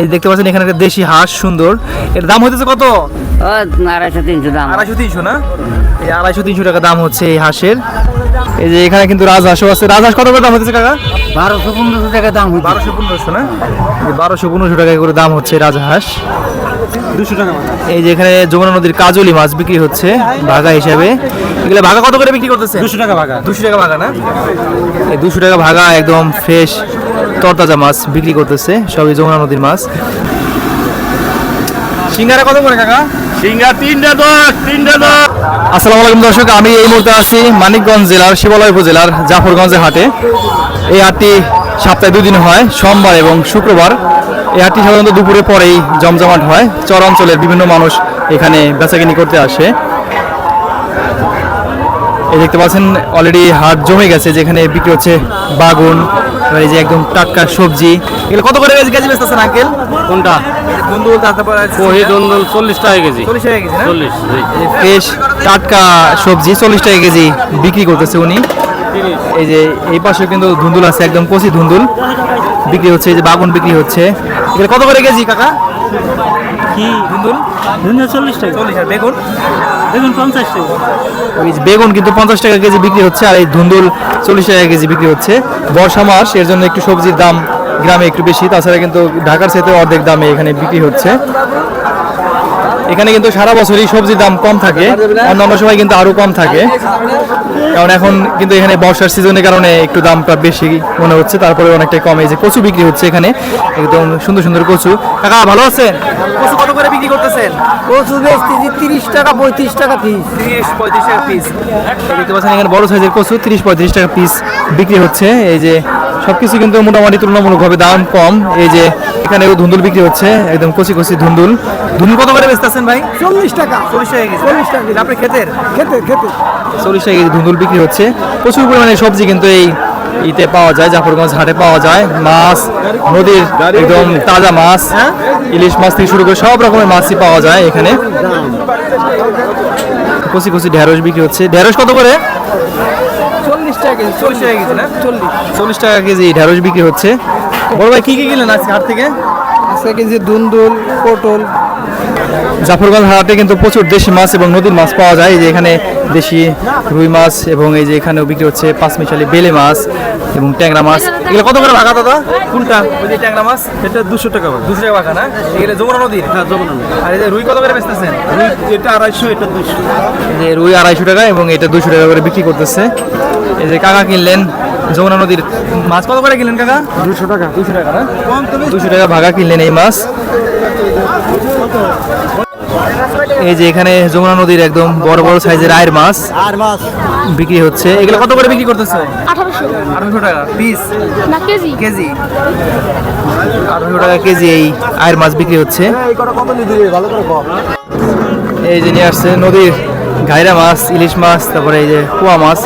এই দেখতে পাচ্ছেন এখানে একটা দেশি হাঁস সুন্দর। এর দাম হইতেছে কত? আড়াইশো তিনশো দাম। আড়াইশো তিনশো না? এই আড়াইশো তিনশো টাকা দাম হচ্ছে এই হাঁসের। এই যে এখানে কিন্তু রাজহাঁসও আছে। রাজহাঁস কত করে দাম হচ্ছে কাকা? বারোশো পনেরোশো টাকা দাম বারোশো পনেরোশো না? বারোশো পনেরোশো টাকা করে দাম হচ্ছে রাজহাঁস। দুশো টাকা এই যে এখানে যমুনা নদীর কাজলি মাছ বিক্রি হচ্ছে ভাগা হিসাবে। এগুলো ভাগা কত করে বিক্রি করতেছে? দুশো টাকা ভাগা। দুশো টাকা ভাগা না? এই দুশো টাকা ভাগা একদম ফ্রেশ তরতাজা মাছ বিক্রি করতেছে সবই যমুনা নদীর মাছ। সিঙ্গারা কত করে কাকা? সিঙ্গা তিনটা দশ তিনটা দশ। আসসালামু আলাইকুম দর্শক আমি এই মুহূর্তে আছি মানিকগঞ্জ জেলার শিবালয় উপজেলার জাফরগঞ্জের হাটে। এই হাটটি সপ্তাহে দুদিন হয় সোমবার এবং শুক্রবার। এই হাটটি সাধারণত দুপুরে পরেই জমজমাট হয়। চর অঞ্চলের বিভিন্ন মানুষ এখানে বেচাকিনি করতে আসে। এই দেখতে পাচ্ছেন অলরেডি হাট জমে গেছে যেখানে বিক্রি হচ্ছে বাগুন এই যে একদম টাটকা সবজি। এগুলো কত করে কেজি বেচতেছেন আঙ্কেল কোনটা? বন্ধু বলতে তারপর কহি দন্দল চল্লিশ টাকা কেজি। চল্লিশ টাকা কেজি চল্লিশ ফ্রেশ টাটকা সবজি চল্লিশ টাকা কেজি বিক্রি করতেছে উনি। এই যে এই পাশে কিন্তু ধুন্দুল আছে একদম কচি ধুন্দুল। বিক্রি হচ্ছে এই যে বাগুন বিক্রি হচ্ছে। এগুলো কত করে কেজি কাকা? কি? ধুন্দুল? দুশো চল্লিশ টাকা। চল্লিশ আর বেগুন? দেখুন পঞ্চাশ টাকা। ওই যে বেগুন কিন্তু পঞ্চাশ টাকা কেজি বিক্রি হচ্ছে আর এই ধুন্দুল চল্লিশ টাকা কেজি বিক্রি হচ্ছে। বর্ষা মাস এর জন্য একটু সবজির দাম গ্রামে একটু বেশি তাছাড়া কিন্তু ঢাকার সাথে অর্ধেক দামে এখানে বিক্রি হচ্ছে। এখানে কিন্তু সারা বছরই সবজির দাম কম থাকে। অন্যান্য সময় কিন্তু আরও কম থাকে। কারণ এখন কিন্তু এখানে বর্ষার সিজনের কারণে একটু দামটা বেশি মনে হচ্ছে। তারপরে অনেকটাই কম। যে কচু বিক্রি হচ্ছে এখানে। একদম সুন্দর সুন্দর কচু। কাকা ভালো আছেন? কচু কত করে বিক্রি করতেছেন? কচু বেচতেছি তিরিশ টাকা পঁয়ত্রিশ টাকা পিস তিরিশ পঁয়ত্রিশ টাকা পিস দেখতে পাচ্ছেন এখানে বড় সাইজের কচু তিরিশ পঁয়ত্রিশ টাকা পিস বিক্রি হচ্ছে। এই যে সবকিছু কিন্তু মোটামুটি তুলনামূলকভাবে দাম কম। এই যে এখানে ধুন্দুল বিক্রি হচ্ছে একদম কচি কচি ধুন্দুল। ধুন্দুল কত করে বেচতেছেন ভাই? চল্লিশ টাকা। চল্লিশ টাকা চল্লিশ টাকা আপনি খেতের খেতে খেতে চল্লিশ টাকা ধুন্দুল বিক্রি হচ্ছে। প্রচুর পরিমাণে সবজি কিন্তু এই ইতে পাওয়া যায় জাফরগঞ্জ হাটে পাওয়া যায়। মাছ নদীর একদম তাজা মাছ ইলিশ মাছ থেকে শুরু করে সব রকমের মাছই পাওয়া যায় এখানে। কচি কচি ঢেঁড়স বিক্রি হচ্ছে। ঢেঁড়স কত করে? টাকা কেজি চল্লিশ টাকা কেজি না? চল্লিশ। চল্লিশ টাকা কেজি ঢেঁড়স বিক্রি হচ্ছে। বড় ভাই কি কি কিনলেন আজকে হাট থেকে? আজকে কেজি দুন্দুল পটল। জাফরগঞ্জ হাটে কিন্তু প্রচুর দেশি মাছ এবং নদীর মাছ পাওয়া যায়। এই যে এখানে দেশি রুই মাছ এবং এই যে এখানেও বিক্রি হচ্ছে পাঁচমিশালি বেলে মাছ। এবং ট্যাংরা মাছ। এগুলো কত করে ভাগা দাদা? কোনটা? ওই যে ট্যাংরা মাছ এটা দুশো টাকা দুশো টাকা ভাগা না? এগুলো যমুনা নদীর হ্যাঁ যেমন আর এই যে রুই কত করে বেচতেছেন? এটা আড়াইশো এটা দুশো। এই যে রুই আড়াইশো টাকা এবং এটা দুশো টাকা করে বিক্রি করতেছে। এই যে কাকা কিনলেন যমুনা নদীর মাছ। কত করে কিনলেন কাকা? দুশো টাকা। দুশো টাকা না? দুশো টাকা ভাগা কিনলেন এই মাছ। এই যে এখানে যমুনা নদীর একদম বড় বড় সাইজের আয়ের মাছ আর মাছ। বিক্রি হচ্ছে। এগুলো কত করে বিক্রি করতেছে? আঠারোশো। আঠারোশো টাকা পিস না কেজি। কেজি? আঠারোশো টাকা কেজি এই আয়ের মাছ বিক্রি হচ্ছে। এই কটা কত নিতে ভালো করে কম এই যে নিয়ে আসছে নদীর ঘাইরা মাছ ইলিশ মাছ তারপরে এই যে কুয়া মাছ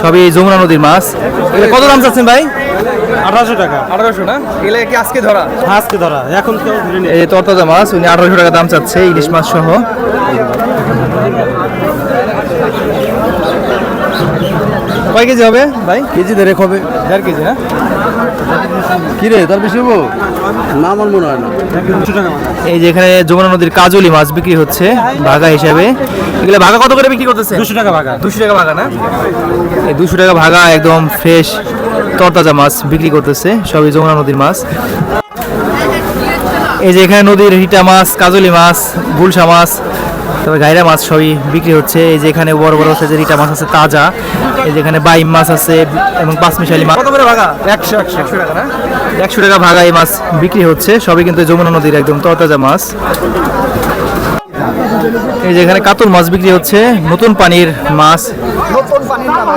সবই এই যমুনা নদীর মাছ। এগুলো কত দাম চাচ্ছেন ভাই? আঠারোশো টাকা। আঠারোশো না? এগুলো কি আজকে ধরা? আজকে ধরা এখন কেউ ধরে নিয়ে এই যে তরতাজা মাছ উনি আঠারোশো টাকা দাম চাচ্ছে ইলিশ মাছ সহ। কয় কেজি হবে ভাই? কেজি ধরে হবে। দেড় কেজি না? কি রে তার বেশি হব? না আমার মনে হয় না। এই যে এখানে যমুনা নদীর কাজলি মাছ বিক্রি হচ্ছে ভাগা হিসাবে। এগুলো ভাগা কত করে বিক্রি করতেছে? দুশো টাকা ভাগা। দুশো টাকা ভাগা না? এই দুশো টাকা ভাগা একদম ফ্রেশ তরতাজা মাছ বিক্রি করতেছে সবই যমুনা নদীর মাছ। এই যে এখানে নদীর হিটা মাছ কাজলি মাছ গুলশা মাছ তারপরে গাইরা মাছ সবই বিক্রি হচ্ছে। এই যে এখানে বড় বড় সাইজের হিটা মাছ আছে তাজা। এই যে এখানে বাইম মাছ আছে এবং পাঁচমিশালি মাছ। কত করে ভাগা? একশো একশো একশো টাকা না? একশো টাকা ভাগা এই মাছ বিক্রি হচ্ছে। সবই কিন্তু যমুনা নদীর একদম তরতাজা মাছ। এই যে এখানে কাতল মাছ বিক্রি হচ্ছে। নতুন পানির মাছ।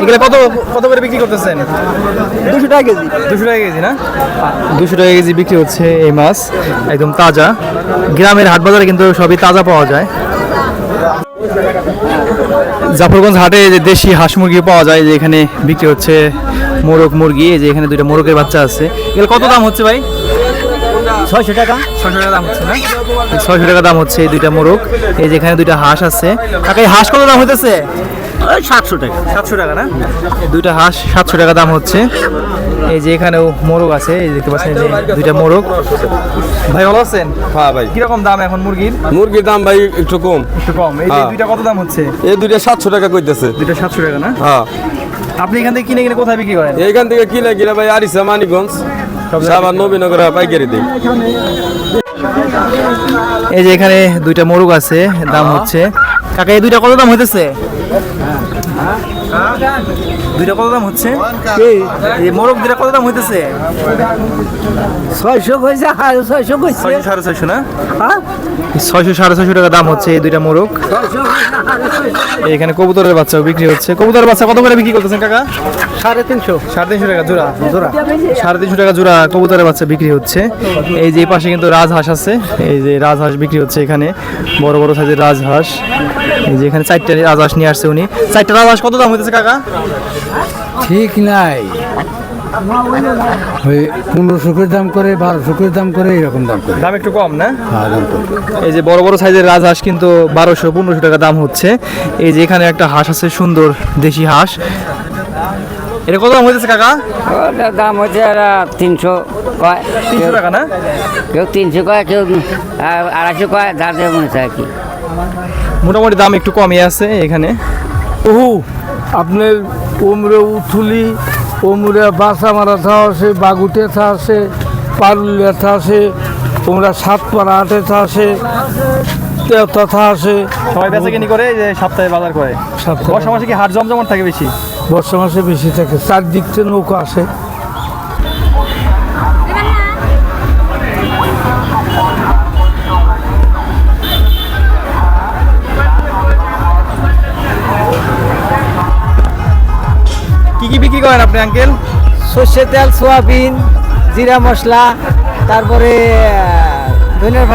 এগুলো কত কত করে বিক্রি করতেছেন? দুশো টাকা কেজি। দুশো টাকা কেজি না? দুশো টাকা কেজি বিক্রি হচ্ছে এই মাছ একদম তাজা। গ্রামের হাট বাজারে কিন্তু সবই তাজা পাওয়া যায়। জাফরগঞ্জ হাটে যে দেশি হাঁস মুরগি পাওয়া যায় যে এখানে বিক্রি হচ্ছে মোরগ মুরগি এই যে এখানে দুইটা মোরগের বাচ্চা আছে। এগুলো কত দাম হচ্ছে ভাই? ছয়শো টাকা। ছয়শো টাকা দাম হচ্ছে না? ছয়শো টাকা দাম হচ্ছে এই দুইটা মোরগ। এই যে এখানে দুইটা হাঁস আছে। কাকা এই হাঁস কত দাম হইতেছে? ওই সাতশো টাকা। সাতশো টাকা না? এই দুইটা হাঁস সাতশো টাকা দাম হচ্ছে। এই যে এখানেও মোরগ আছে এই দেখতে পাচ্ছেন যে দুইটা মোরগ। ভাই ভালো আছেন? হ্যাঁ ভাই। কীরকম দাম এখন মুরগির? মুরগির দাম ভাই একটু কম। একটু কম। এই যে হ্যাঁ। দুইটা কত দাম হচ্ছে? এই দুইটা সাতশো টাকা কইতেছে। দুইটা সাতশো টাকা না? হ্যাঁ। আপনি এখান থেকে কিনে কিনে কোথায় বিক্রি করেন? এইখান থেকে কিনে কিনে ভাই আরিসা মানিকগঞ্জ। সাবার নবীনগর পাইকারি দিই। এই যে এখানে দুইটা মোরগ আছে দাম হচ্ছে। কাকা এই দুইটা কত দাম হইতেছে? à. দুইটা কত দাম হচ্ছে? মোরগ দুইটা কত দাম হইতেছে? ছয়শো কইছে সাড়ে ছয়শো কইছে। সাড়ে ছয়শো না? হ্যাঁ? ছয়শো সাড়ে ছয়শো টাকা দাম হচ্ছে এই দুইটা মোরগ। এখানে কবুতরের বাচ্চাও বিক্রি হচ্ছে। কবুতরের বাচ্চা কত করে বিক্রি করতেছেন কাকা? সাড়ে তিনশো। সাড়ে তিনশো টাকা জোড়া জোড়া। সাড়ে তিনশো টাকা জোড়া কবুতরের বাচ্চা বিক্রি হচ্ছে। এই যে পাশে কিন্তু রাজহাঁস আছে। এই যে রাজহাঁস বিক্রি হচ্ছে এখানে। বড় বড় সাইজের রাজহাঁস। এই যে এখানে চারটা রাজহাঁস নিয়ে আসছে উনি। চারটা রাজহাঁস কত দাম হইতেছে কাকা? ঠিক নাই। ওই পনেরোশো করে দাম করে বারোশো করে দাম করে এরকম দাম করে। দাম একটু কম না? হ্যাঁ। এই যে বড় বড় সাইজের রাজহাঁস কিন্তু বারোশো পনেরোশো টাকা দাম হচ্ছে। এই যে এখানে একটা হাঁস আছে সুন্দর দেশি হাঁস। এটা কত দাম হইতেছে কাকা? দাম হচ্ছে তিনশো কয়। তিনশো টাকা না? কেউ তিনশো কয় কেউ আড়াইশো কয় মনে হয় আর কি। মোটামুটি দাম একটু কমই আছে এখানে। ওহু আপনার ওমরে উথুলি ওমরে বাসা মারা থা আসে বাগুটে থা আসে পারুলিয়া থা আসে ওমরা সাতপাড়া আটে থা আসে তথা আসে। সবাই বেচা কিনি করে যে সপ্তাহে বাজার করে। বর্ষা মাসে কি হাট জমজমাট থাকে বেশি? বর্ষা মাসে বেশি থাকে চারদিক থেকে নৌকা আসে। কি করেন আপনি আঙ্কেল? সর্ষের তেল সোয়াবিন জিরা মশলা তারপরে ধনের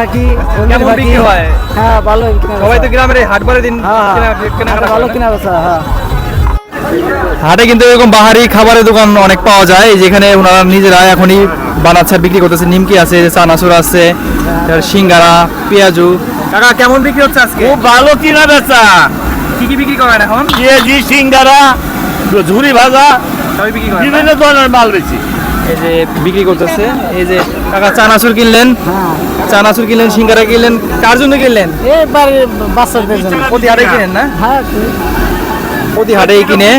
কেমন বিক্রি হয়? হ্যাঁ ভালো সবাই তো গ্রামের দিন হ্যাঁ কেনাকাটা ভালো? কিনা বেচা হ্যাঁ। হাটে কিন্তু এরকম বাহারি খাবারের দোকান অনেক পাওয়া যায় যেখানে ওনারা নিজেরা এখনই বানাচ্ছে বিক্রি করতেছে। নিমকি আছে চানাচুর আছে সিঙ্গারা পেঁয়াজু। কাকা কেমন বিক্রি হচ্ছে আজকে? খুব ভালো কিনা বেচা কি কি বিক্রি করেন এখন? পেঁয়াজি সিঙ্গারা ঝুরি ভাজা সবাই বিক্রি করেন বিভিন্ন ধরনের মাল বেশি এই যে বিক্রি করতেছে এই যে কাকা চানাচুর কিনলেন চানাচুর কিনলেন সিঙ্গারা কিনলেন কার জন্য কিনলেন? এবার বাচ্চাদের জন্য। প্রতি হাটে কিনেন না? হ্যাঁ প্রতি হাটেই কিনে।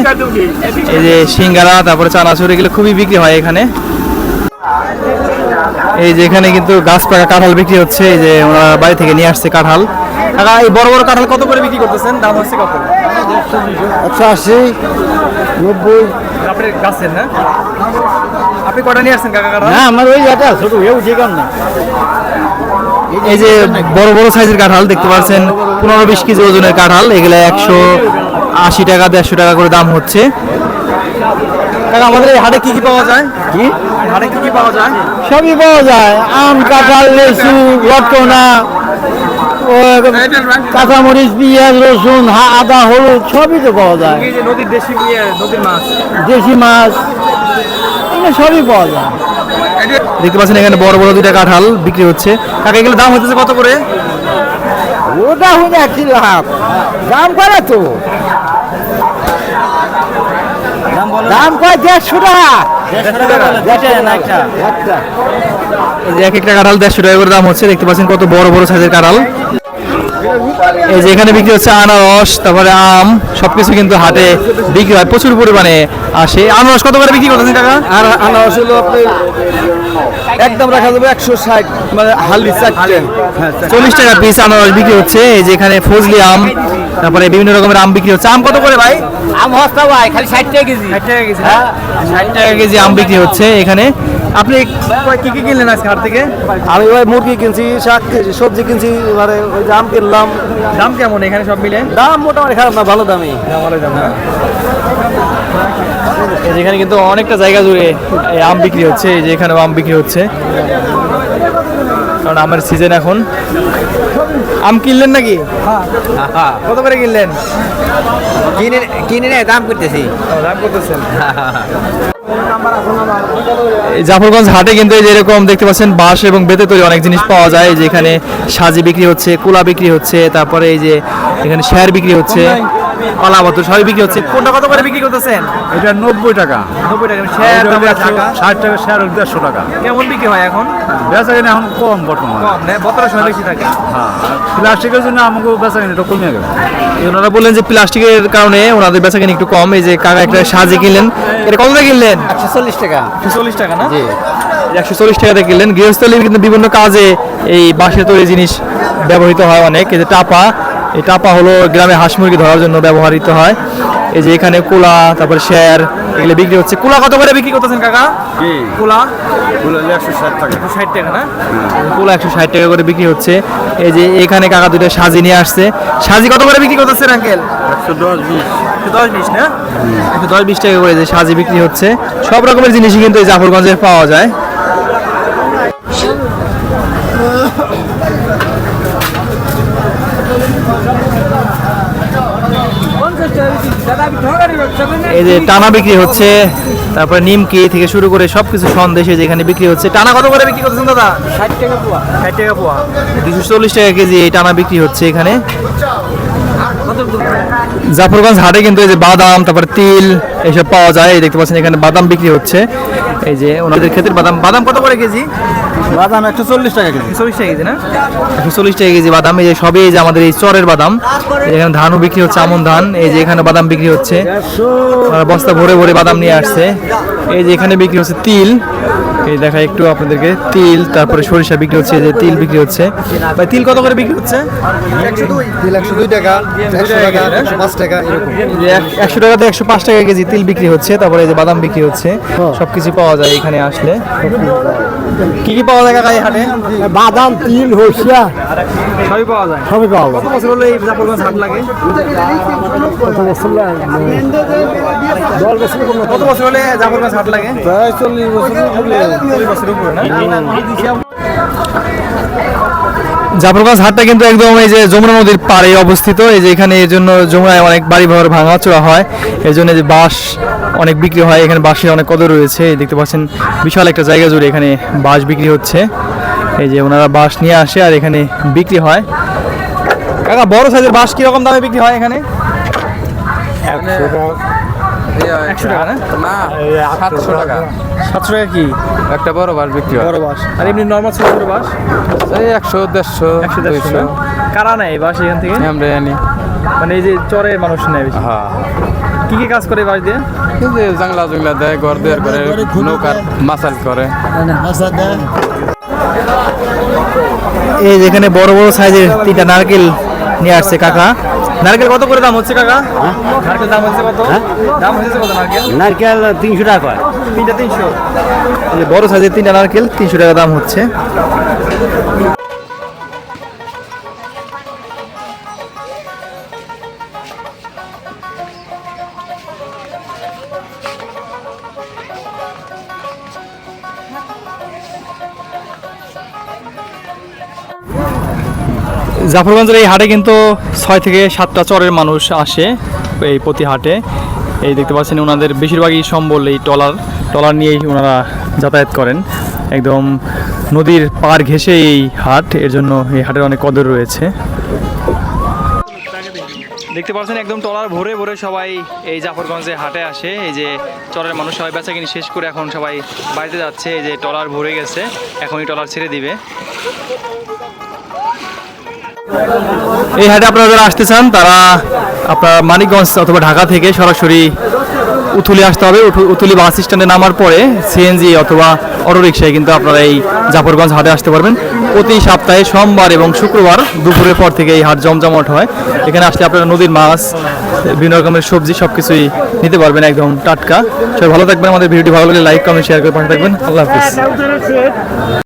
এই যে সিঙ্গারা তারপরে চানাচুর এগুলো খুবই বিক্রি হয় এখানে। এই যে এখানে কিন্তু গাছ পাকা কাঁঠাল বিক্রি হচ্ছে। এই যে ওনারা বাড়ি থেকে নিয়ে আসছে কাঁঠাল। কাকা এই বড় বড় কাঁঠাল কত করে বিক্রি করতেছেন? দাম হচ্ছে কত? একশো আশি নব্বই। আপনি গাছের না আপনি কটা নিয়ে আসছেন কাকা কাঁঠাল না আমার ওই এটা ছোট হয়ে উঠে না। এই যে বড় বড় সাইজের কাঁঠাল দেখতে পাচ্ছেন পনেরো বিশ কেজি ওজনের কাঁঠাল এগুলো একশো আশি টাকা দেড়শো টাকা করে দাম হচ্ছে। কাকা আমাদের এই হাটে কি কি পাওয়া যায়? কি? হাটে কি কি পাওয়া যায়? সবই পাওয়া যায়। আম কাঁঠাল লেচু লটকনা কাঁচামরিচ পেঁয়াজ রসুন হা- আদা হলুদ সবই তো পাওয়া যায়। নদীর দেশি ইয়ে, মাছ। দেশি মাছ এগুলো সবই পাওয়া যায়। দেখতে পাচ্ছেন এখানে বড় বড় দুইটা কাঁঠাল বিক্রি হচ্ছে। কাকা এগুলো দাম হচ্ছে কত করে? ওটা হলে একটি লাভ। দাম করে তো? দাম কয় দেড়শো টাকা? একটা? এই যে এক একটা কাঁঠাল দেড়শো টাকা করে দাম হচ্ছে দেখতে পাচ্ছেন কত বড় বড় সাইজের কাঁঠাল। এই যে এখানে বিক্রি হচ্ছে আনারস তারপরে আম সবকিছু কিন্তু হাটে বিক্রি হয় প্রচুর পরিমাণে আসে। আনারস কত করে বিক্রি করতেছেন কাকা? আর আনারস হলো আপনি একদম রাখা যাবে একশো ষাট মানে হালি চারটে হ্যাঁ চল্লিশ টাকা পিস আনারস বিক্রি হচ্ছে। এই যে এখানে ফজলি আম তারপরে বিভিন্ন রকমের আম বিক্রি হচ্ছে। আম কত করে ভাই? আম হস্তা ভাই খালি ষাট টাকা কেজি। ষাট টাকা কেজি। ষাট টাকা কেজি আম বিক্রি হচ্ছে এখানে। আপনি কয়- কি কি কিনলেন আজকে হাট থেকে? আমি ভাই মুরগি কিনছি শাক সবজি কিনছি মানে ওই যে আম কিনলাম। দাম কেমন এখানে সব মিলে? দাম মোটামুটি খারাপ না ভালো দামই। এই যে এখানে কিন্তু অনেকটা জায়গা জুড়ে এই আম বিক্রি হচ্ছে এই যে এখানেও আম বিক্রি হচ্ছে। কারণ আমের সিজন এখন। আম কিনলেন নাকি? কত করে কিনলেন? কিনে কিনে দাম করতেছি। দাম করতেছেন। জাফরগঞ্জ হাটে কিন্তু যেরকম দেখতে পাচ্ছেন বাঁশ এবং বেতে তৈরি অনেক জিনিস পাওয়া যায়। যেখানে সাজি বিক্রি হচ্ছে, কুলা বিক্রি হচ্ছে, তারপরে এই যে এখানে শেয়ার বিক্রি হচ্ছে। কলা সবই বিক্রি হচ্ছে। কোনটা কত করে বিক্রি করতেছেন? এটা নব্বই টাকা। নব্বই টাকা। শেয়ার টাকা ষাট টাকা শেয়ার দেড়শো টাকা। কেমন বিক্রি হয় এখন? বেচা কিনা এখন কম বর্তমানে। কম না? বোতলের সময় বেশি থাকে। হ্যাঁ প্লাস্টিকের জন্য আমাকে বেচা কিনা একটু কমে গেছে ওনারা বললেন যে প্লাস্টিকের কারণে ওনাদের বেচা কিনে একটু কম এই যে কাকা একটা সাজে কিনলেন। এটা কত দিয়ে কিনলেন? একশো চল্লিশ টাকা। একশো চল্লিশ টাকা না? একশো চল্লিশ টাকাতে কিনলেন। গৃহস্থলীর কিন্তু বিভিন্ন কাজে এই বাঁশের তৈরি জিনিস ব্যবহৃত হয় অনেক। এই যে টাপা এই টাপা হলো গ্রামে হাঁস মুরগি ধরার জন্য ব্যবহৃত হয়। এই যে এখানে কুলা তারপরে শেয়ার এগুলো বিক্রি হচ্ছে। কুলা কত করে বিক্রি করতেছেন কাকা? কুলা? একশো ষাট টাকা। একশো ষাট টাকা না? কুলা একশো ষাট টাকা করে বিক্রি হচ্ছে। এই যে এখানে কাকা দুটো সাজি নিয়ে আসছে। সাজি কত করে বিক্রি করতেছেন আঙ্কেল? একশো দশ বিশ। দশ বিশ না? একশো দশ বিশ টাকা করে যে সাজি বিক্রি হচ্ছে। সব রকমের জিনিসই কিন্তু এই জাফরগঞ্জে পাওয়া যায়। এই যে টানা বিক্রি হচ্ছে, তারপরে নিমকি থেকে শুরু করে সবকিছু সন্দেশে যেখানে বিক্রি হচ্ছে। টানা কত করে বিক্রি করতেছেন দাদা? ষাট টাকা পোয়া। ষাট টাকা পোয়া দুশো চল্লিশ টাকা কেজি এই টানা বিক্রি হচ্ছে এখানে। জাফরগঞ্জ হাটে কিন্তু এই যে বাদাম, তারপরে তিল এসব পাওয়া যায়। দেখতে পাচ্ছেন এখানে বাদাম বিক্রি হচ্ছে। এই যে ওনাদের ক্ষেতের বাদাম বাদাম কত করে কেজি? বাদাম একশো চল্লিশ টাকা কেজি। চল্লিশ টাকা কেজি না? একশো চল্লিশ টাকা কেজি বাদাম এই যে সবই এই যে আমাদের এই চরের বাদাম এখানে ধানও বিক্রি হচ্ছে আমন ধান এই যে এখানে বাদাম বিক্রি হচ্ছে। বস্তা ভরে ভরে বাদাম নিয়ে আসছে। এই যে এখানে বিক্রি হচ্ছে তিল। এই দেখা একটু আপনাদেরকে তিল তারপরে সরিষা বিক্রি হচ্ছে যে তিল বিক্রি হচ্ছে। ভাই তিল কত করে বিক্রি হচ্ছে? একশো টাকাতে একশো পাঁচ টাকা কেজি তিল বিক্রি হচ্ছে তারপরে এই যে বাদাম বিক্রি হচ্ছে সবকিছু পাওয়া যায় এখানে আসলে। কি কি পাওয়া যায় কাকা এই হাটে? বাদাম তিল হইসা সবই পাওয়া যায়? সবই পাওয়া কত বছর হলো এই জাফরগঞ্জ হাট লাগে? কত বছর হলে জাফরগঞ্জ হাট লাগে? প্রায় চল্লিশ বছর চল্লিশ বছর উপরে না? জাফরগঞ্জ হাটটা কিন্তু একদম এই যে যমুনা নদীর পাড়ে অবস্থিত। এই যে এখানে এই জন্য যমুনায় অনেক বাড়ি ঘর ভাঙাচোরা হয়। এই জন্য যে বাঁশ অনেক বিক্রি হয়। এখানে বাঁশের অনেক কদর রয়েছে। দেখতে পাচ্ছেন, বিশাল একটা জায়গা জুড়ে এখানে বাঁশ বিক্রি হচ্ছে। এই যে ওনারা বাঁশ নিয়ে আসে আর এখানে বিক্রি হয়। কাকা, বড় সাইজের বাঁশ কীরকম দামে বিক্রি হয় এখানে? একশো টাকা না? সাতশো টাকা। সাতশো টাকা কি? একটা বড় বাস বিক্রি হয়। বড় বাঁশ আর এমনি নর্মাল ছোট এই একশো দেড়শো একশো দেড়শো না? কারা নেয় এই এখান থেকে? আমরা জানি। মানে এই যে চরের মানুষ নেয় বেশি। হ্যাঁ। কি কি কাজ করে এই দিয়ে? যে জাংলা জুংলা দেয় ঘর দেওয়ার করে নৌকার মাসাল করে। এই যেখানে বড় বড় সাইজের তিনটা নারকেল নিয়ে আসছে কাকা। নারকেল কত করে দাম হচ্ছে কাকা? নারকেল দাম হচ্ছে কত? দাম হচ্ছে কত নারকেল? নারকেল তিনশো টাকা তিনটা তিনশো। বড় সাইজের তিনটা নারকেল তিনশো টাকা দাম হচ্ছে। জাফরগঞ্জের এই হাটে কিন্তু ছয় থেকে সাতটা চরের মানুষ আসে এই প্রতি হাটে। এই দেখতে পাচ্ছেন ওনাদের বেশিরভাগই সম্বল এই টলার টলার নিয়েই ওনারা যাতায়াত করেন। একদম নদীর পার ঘেঁষে এই হাট, এর জন্য এই হাটের অনেক কদর রয়েছে। দেখতে পাচ্ছেন একদম টলার ভরে ভরে সবাই এই জাফরগঞ্জে হাটে আসে। এই যে চরের মানুষ সবাই বেচাকিনি শেষ করে এখন সবাই বাড়িতে যাচ্ছে। এই যে টলার ভরে গেছে এখনই টলার ছেড়ে দিবে। এই হাটে আপনারা যারা আসতে চান, তারা আপনার মানিকগঞ্জ অথবা ঢাকা থেকে সরাসরি উথুলি আসতে হবে। উথু- উথুলি বাস স্ট্যান্ডে নামার পরে সিএনজি অথবা অটো রিক্সায় কিন্তু আপনারা এই জাফরগঞ্জ হাটে আসতে পারবেন। প্রতি সপ্তাহে সোমবার এবং শুক্রবার দুপুরের পর থেকে এই হাট জমজমাট হয়। এখানে আসলে আপনারা নদীর মাছ, বিভিন্ন রকমের সবজি সব কিছুই নিতে পারবেন একদম টাটকা। সবাই ভালো থাকবেন। আমাদের ভিডিওটি ভালো লাগলে লাইক কমেন্ট শেয়ার করে পাশে থাকবেন। আল্লাহ হাফিজ।